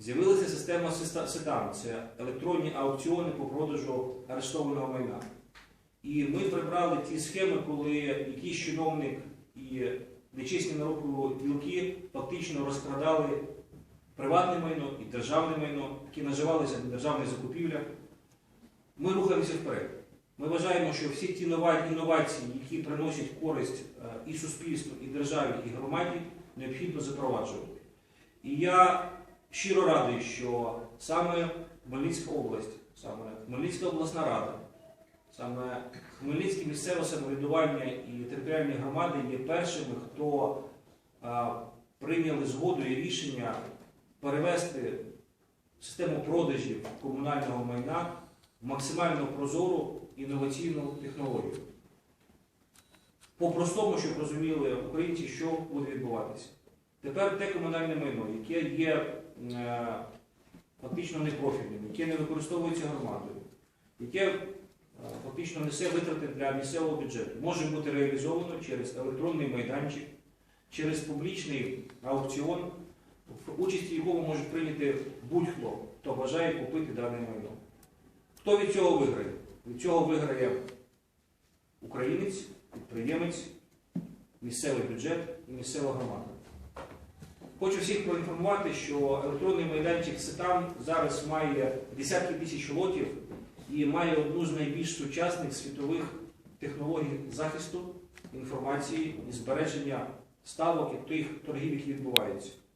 З'явилася система Систа- це електронні аукціони по продажу арештованого майна. І ми прибрали ті схеми, коли якийсь чиновник і нечесні на руку ділки фактично розкрадали приватне майно і державне майно, які наживалися на державних закупівлях. Ми рухаємося вперед. Ми вважаємо, що всі ті інновації, які приносять користь е, і суспільству, і державі, і громаді, необхідно запроваджувати. І я щиро радий, що саме Хмельницька область, саме Хмельницька обласна рада, саме Хмельницьке місцеве самоврядування і територіальні громади є першими, хто а, прийняли згоду і рішення перевести систему продажів комунального майна в максимально прозору інноваційну технологію. По-простому, щоб розуміли українці, що буде відбуватися. Тепер те комунальне майно, яке є е, фактично непрофільним, яке не використовується громадою, яке е, фактично несе витрати для місцевого бюджету, може бути реалізовано через електронний майданчик, через публічний аукціон, в участі якого може прийняти будь-хто, хто бажає купити дане майно. Хто від цього виграє? Від цього виграє українець, підприємець, місцевий бюджет і місцева громада. Хочу всіх проінформувати, що електронний майданчик СИТАМ зараз має десятки тисяч лотів і має одну з найбільш сучасних світових технологій захисту інформації і збереження ставок і тих торгів, які відбуваються.